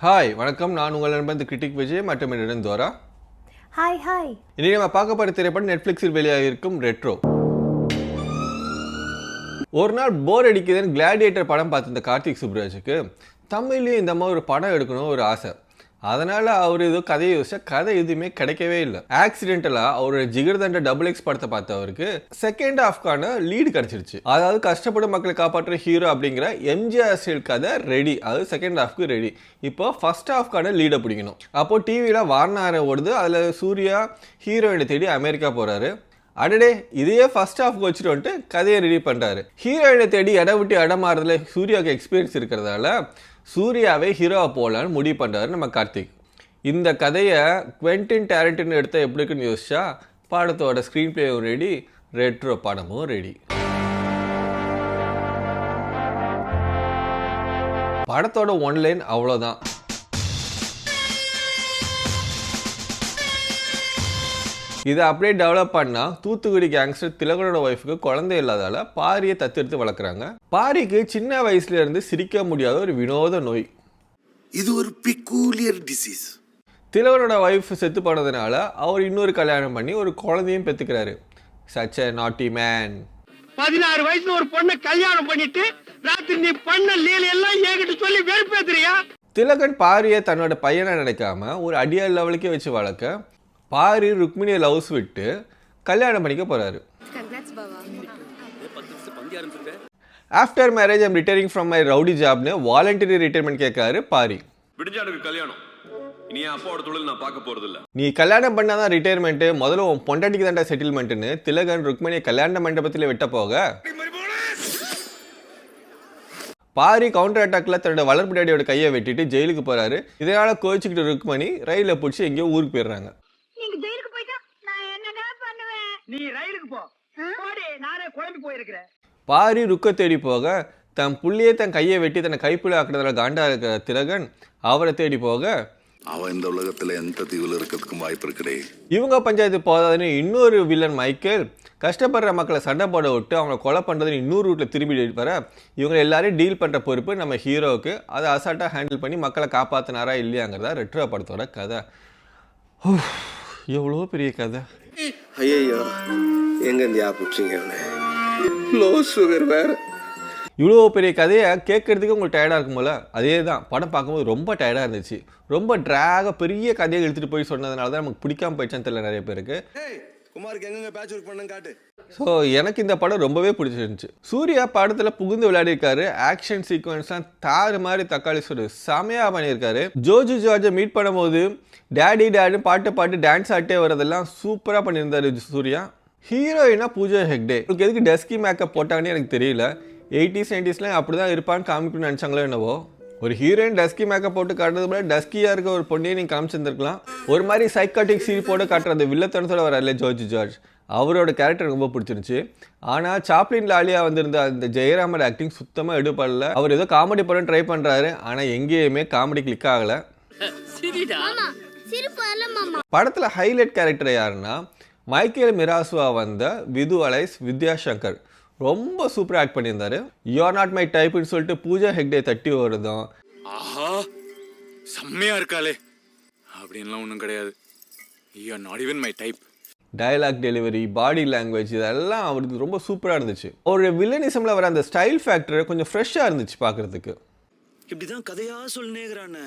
Hi வணக்கம். நான் உங்கள் நண்பன் கிரிட்டிக் விஜய் மற்றும் என்னிடம் தோரா ஹாய் ஹாய் இனி நம்ம பார்க்க போகிற திரைப்படம் நெட்ஃப்ளிக்ஸில் வெளியாக இருக்கும் ரெட்ரோ ஒரு நாள் போர் அடிக்குதுன்னு கிளாடியேட்டர் படம் பார்த்த இந்த கார்த்திக் சுப்ராஜுக்கு தமிழ்லேயும் இந்த மாதிரி ஒரு படம் எடுக்கணும் ஒரு ஆசை. அதனால் அவர் ஏதோ கதையை யோசிச்சா கதை எதுவுமே கிடைக்கவே இல்லை. ஆக்சிடென்டலா அவரோட ஜிகர்தண்ட டபுள் எக்ஸ் படத்தை பார்த்தவருக்கு செகண்ட் ஹாஃப்கான லீடு கிடச்சிருச்சு. அதாவது கஷ்டப்படும் மக்களை காப்பாற்றுற ஹீரோ அப்படிங்கிற எம்ஜிஆர் ஸ்டைல் கதை ரெடி அதாவது செகண்ட் ஹாஃப்க்கு ரெடி இப்போ ஃபர்ஸ்ட் ஹாஃப்கான லீடை பிடிக்கணும். அப்போ டிவியில் வாரணாரை ஓடுது. அதில் சூர்யா ஹீரோயினை தேடி அமெரிக்கா போகிறாரு அடடே இதையே ஃபர்ஸ்ட் ஹாஃப் வச்சுட்டு வந்துட்டு கதையை ரெடி பண்ணுறாரு ஹீரோயினை தேடி இடம் விட்டு இடம் மாறுறதுல சூர்யாவுக்கு எக்ஸ்பீரியன்ஸ் இருக்கிறதால சூர்யாவே ஹீரோவை போகலான்னு முடிவு பண்ணுறாரு நம்ம கார்த்திக். இந்த கதையை குவென்டின் டேரண்டின் எடுத்தால் எப்படி இருக்குன்னு யோசிச்சா பாடத்தோட ஸ்க்ரீன் பிளேயும் ரெடி ரெட்ரோ படமும் ரெடி படத்தோட ஒன்லைன் அவ்வளோதான் இதை அப்படியே டெவலப் பண்ணா தூத்துக்குடி கேங்ஸ்டர் திலகனோட ஒய்ஃபுக்கு குழந்தை இல்லாதால பாரியை தத்தெடுத்து வளர்க்குறாங்க. பாரிக்கு சின்ன வயசுல இருந்து சிரிக்க முடியாத ஒரு வினோத நோய். இது ஒரு பிக்கூலியர் டிசீஸ் திலகனோட ஒய்ஃப் செத்து போனதுனால அவர் இன்னொரு கல்யாணம் பண்ணி ஒரு குழந்தையும் பெற்றுக்கிறாரு சச் a நாட்டி மேன் பதினாறு வயசுல ஒரு பொண்ணை கல்யாணம் பண்ணிட்டு ராத்திரி நீ பண்ண லீல எல்லாம் என்கிட்ட சொல்லி வெறுப்பேத்துறியா? திலகன் பாரியை தன்னோட பையனை நினைக்காம ஒரு அடியார் லெவலுக்கே வச்சு வளர்க்க பாரி ருக்மிணியை லவ்ஸ் விட்டு கல்யாணம் பண்ணிக்க போறாரு. After marriage I'm retiring from my rowdy ஜாப்னு voluntary retirement கேட்காரு பாரி. விடிஞ்சா எனக்கு கல்யாணம். என் அப்பாவோட தொழில் நான் பார்க்க போறது இல்ல நீ கல்யாணம் பண்ணாதான் ரிட்டையர்மெண்ட்டு முதல்ல உன் பொண்டாட்டிக்கு தாண்டா செட்டில்மெண்ட்டுன்னு திலகன் ருக்மிணியை கல்யாண மண்டபத்தில் விட்ட போக. பாரி கவுண்டர் அட்டாக்ல தன்னோட வளர்ப்பு டாடியோட கையை வெட்டிட்டு ஜெயிலுக்கு போறாரு. இதனால கோச்சிக்கிட்டு ருக்மணி ரயில பிடிச்சி எங்கேயோ ஊருக்கு போயிடுறாங்க. நீ ரயிலுக்கு போ. போடி நானே குழம்பி போயிருக்கிறேன். பாரி ருக்க தேடி போக தன் புள்ளியே தன் கையை வெட்டி தன்னை கைப்புள்ள ஆக்குறதுல காண்டா இருக்கிற திலகன் அவரை தேடி போக அவன் இந்த உலகத்துல எந்த தீவுல இருக்கிறதுக்கும் வாய்ப்பு இருக்குடே இவங்க பஞ்சாயத்து போதாதுன்னு இன்னொரு வில்லன் மைக்கேல் கஷ்டப்படுற மக்களை சண்டை போட விட்டு அவங்கள கொலை பண்ணுறதுன்னு இன்னொரு ரூட்டில் திரும்பி வர இவங்க எல்லாரையும் டீல் பண்ணுற பொறுப்பு நம்ம ஹீரோவுக்கு அதை அசால்ட்டாக ஹேண்டில் பண்ணி மக்களை காப்பாற்றினாரா இல்லையாங்கிறதா ரெட்ரோ படத்தோட கதை. எவ்வளோ பெரிய கதை. ஐயோ எங்க இருந்து பிடிச்சிங்க அவனை லோ சுகர் வேற. இவ்வளோ பெரிய கதையை கேட்கறதுக்கு உங்களுக்கு டயர்டாக இருக்கும்போல அதே தான் படம் பார்க்கும்போது ரொம்ப டயர்டாக இருந்துச்சு. ரொம்ப ட்ராக பெரிய கதையை எடுத்துகிட்டு போய் சொன்னதுனால தான் நமக்கு பிடிக்காம போயிடுச்சான்னு தெரியல நிறைய பேருக்கு. குமாருக்கு எங்கெங்க பேட்ச் ஒர்க் பண்ணு காட்டு. ஸோ எனக்கு இந்த படம் ரொம்பவே பிடிச்சிருந்துச்சு. சூர்யா படத்தில் புகுந்து விளையாடிருக்காரு ஆக்ஷன் சீக்வன்ஸ்லாம் தாறு மாதிரி தக்காளி சோறு செமையாக பண்ணியிருக்காரு. ஜோஜு ஜார்ஜை மீட் பண்ணும்போது டேடி டேடி பாட்டு பாட்டு டான்ஸ் ஆட்டே வரதெல்லாம் சூப்பராக பண்ணியிருந்தாரு சூர்யா. ஹீரோயினா பூஜா ஹெக்டே. உங்களுக்கு எதுக்கு டெஸ்கி மேக்கப் போட்டாங்கன்னு எனக்கு தெரியல. எயிட்டிஸ் நைன்டிஸ்லாம் அப்படி தான் இருப்பான்னு காமிக்கணும்னு நினச்சாங்களோ என்னவோ. ஒரு ஹீரோயின் டஸ்கி மேக்கப் போட்டு காட்டுறது போல டஸ்கியாக இருக்க ஒரு பொண்ணையை நீங்கள் காமிச்சிருந்துருக்கலாம். ஒரு மாதிரி சைக்காட்டிக் சீல் போட்டு காட்டுறது வில்லத்தனத்தோட வரல ஜோர்ஜ் ஜார்ஜ். அவரோட கேரக்டர் ரொம்ப பிடிச்சிருந்துச்சு. ஆனால் சாப்ளின் லாலியா வந்திருந்த அந்த ஜெயராமர் ஆக்டிங் சுத்தமாக எடுப்படல அவர் ஏதோ காமெடி பண்ண ட்ரை பண்ணுறாரு ஆனால் எங்கேயுமே காமெடி கிளிக் ஆகலை. படத்தில் ஹைலைட் கேரக்டர் யாருன்னா மைக்கேல் மிராசுவா வந்த விது அலைஸ் வித்யாசங்கர். ரொம்ப சூப்பராக ஆக்ட் பண்ணியிருந்தாரு. யூ ஆர் நாட் மை டைப்னு சொல்லிட்டு பூஜா ஹெக்டே தட்டி வருதும் ஆஹா செம்மையா இருக்காளே. அப்படின்லாம் ஒன்றும் கிடையாது. You are not even my type dialogue delivery body language இதெல்லாம் அவருக்கு ரொம்ப சூப்பராக இருந்துச்சு. ஒரு வில்லனிசமில் வர அந்த ஸ்டைல் ஃபேக்டர் கொஞ்சம் ஃப்ரெஷ்ஷாக இருந்துச்சு பார்க்குறதுக்கு இப்படிதான் கதையா சொல்லுனேங்கிறானே.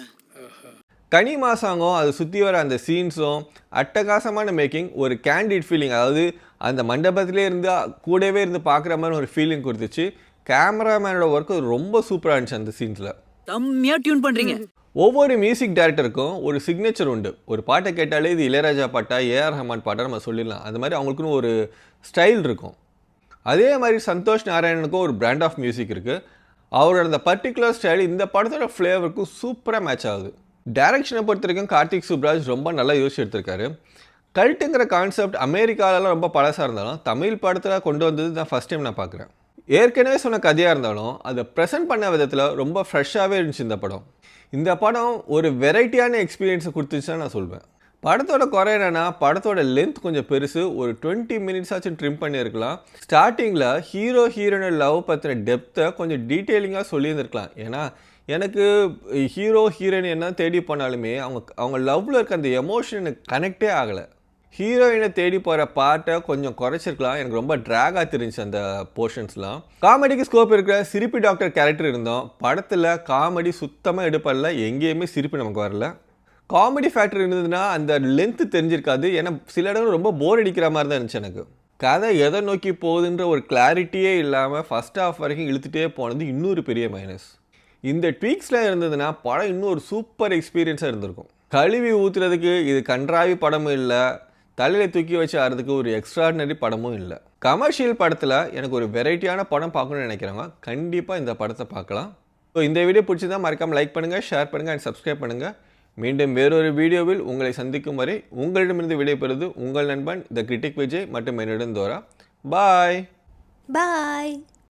கனி மாசாங்கம் அது சுற்றி வர அந்த சீன்ஸும் அட்டகாசமான மேக்கிங் ஒரு கேண்டிட் ஃபீலிங் அதாவது அந்த மண்டபத்திலே இருந்து கூடவே இருந்து பார்க்குற மாதிரி ஒரு ஃபீலிங் கொடுத்துச்சு. கேமராமேனோட ஒர்க்கு ரொம்ப சூப்பராக இருந்துச்சு அந்த சீன்ஸில் செம்மையா டியூன் பண்றீங்க. ஒவ்வொரு மியூசிக் டைரக்டருக்கும் ஒரு சிக்னேச்சர் உண்டு. ஒரு பாட்டை கேட்டாலே இது இளையராஜா பாட்டா ஏஆர் ரஹ்மான் பாட்டா நம்ம சொல்லிடலாம். அந்த மாதிரி அவங்களுக்குன்னு ஒரு ஸ்டைல் இருக்கும். அதே மாதிரி சந்தோஷ் நாராயணனுக்கும் ஒரு பிராண்ட் ஆஃப் மியூசிக் இருக்குது அவரோட அந்த பர்டிகுலர் ஸ்டைல் இந்த படத்தோட ஃப்ளேவருக்கும் சூப்பராக மேட்ச் ஆகுது. டைரக்ஷனை பொறுத்த வரைக்கும் கார்த்திக் சுப்ராஜ் ரொம்ப நல்லா யோசிச்சு எடுத்திருக்காரு. கல்ட்டுங்கிற கான்செப்ட் அமெரிக்காலலாம் ரொம்ப பழசாக இருந்தாலும் தமிழ் படத்தில் கொண்டு வந்தது தான் ஃபஸ்ட் டைம் நான் பார்க்குறேன் ஏற்கனவே சொன்ன கதையாக இருந்தாலும் அதை ப்ரெசென்ட் பண்ண விதத்தில் ரொம்ப ஃப்ரெஷ்ஷாகவே இருந்துச்சு இந்த படம். இந்த படம் ஒரு வெரைட்டியான எக்ஸ்பீரியன்ஸை கொடுத்துச்சுன்னு நான் சொல்வேன். படத்தோட குறை என்னென்னா படத்தோட லென்த் கொஞ்சம் பெருசு ஒரு டுவெண்ட்டி மினிட்ஸ் ஆச்சும் ட்ரிம் பண்ணியிருக்கலாம். ஸ்டார்டிங்கில் ஹீரோ ஹீரோனோட லவ் பற்றின டெப்த்தை கொஞ்சம் டீட்டெயிலிங்காக சொல்லியிருந்திருக்கலாம். ஏன்னா எனக்கு ஹீரோ ஹீரோயின் என்ன தேடி போனாலுமே அவங்க அவங்க லவ்வில் இருக்க அந்த எமோஷன் எனக்கு கனெக்டே ஆகலை. ஹீரோயினை தேடி போகிற பாட்டை கொஞ்சம் குறைச்சிருக்கலாம். எனக்கு ரொம்ப ட்ராகாக தெரிஞ்சுச்சு அந்த போர்ஷன்ஸ்லாம் காமெடிக்கு ஸ்கோப் இருக்கிற சிரிப்பி டாக்டர் கேரக்டர் இருந்தோம். படத்தில் காமெடி சுத்தமாக எடுப்படல எங்கேயுமே சிரிப்பு நமக்கு வரல. காமெடி ஃபேக்டர் இருந்ததுன்னா அந்த லென்த்து தெரிஞ்சிருக்காது. ஏன்னா சில இடங்கள் ரொம்ப போர் அடிக்கிற மாதிரி தான் இருந்துச்சு எனக்கு. கதை எதை நோக்கி போகுதுன்ற ஒரு கிளாரிட்டியே இல்லாமல் ஃபஸ்ட் ஹாஃப் வரைக்கும் இழுத்துகிட்டே போனது இன்னொரு பெரிய மைனஸ் இந்த ட்வீக்ஸில் இருந்ததுன்னா படம் இன்னும் ஒரு சூப்பர் எக்ஸ்பீரியன்ஸாக இருந்திருக்கும். கழுவி ஊற்றுறதுக்கு இது கன்றாவி படமும் இல்லை தலையில் தூக்கி வச்சு ஆடுறதுக்கு ஒரு எக்ஸ்ட்ராடினரி படமும் இல்லை. கமர்ஷியல் படத்தில் எனக்கு ஒரு வெரைட்டியான படம் பார்க்கணும்னு நினைக்கிறவங்க கண்டிப்பாக இந்த படத்தை பார்க்கலாம். ஸோ இந்த வீடியோ பிடிச்சிருந்தால் மறக்காமல் லைக் பண்ணுங்கள் ஷேர் பண்ணுங்கள் அண்ட் சப்ஸ்கிரைப் பண்ணுங்கள் மீண்டும் வேறொரு வீடியோவில் உங்களை சந்திக்கும் வரை உங்களிடமிருந்து விடைபெறுவது உங்கள் நண்பன் த கிரிட்டிக் விஜய் மற்றும் என்னிடம் தோரா. பாய் பாய்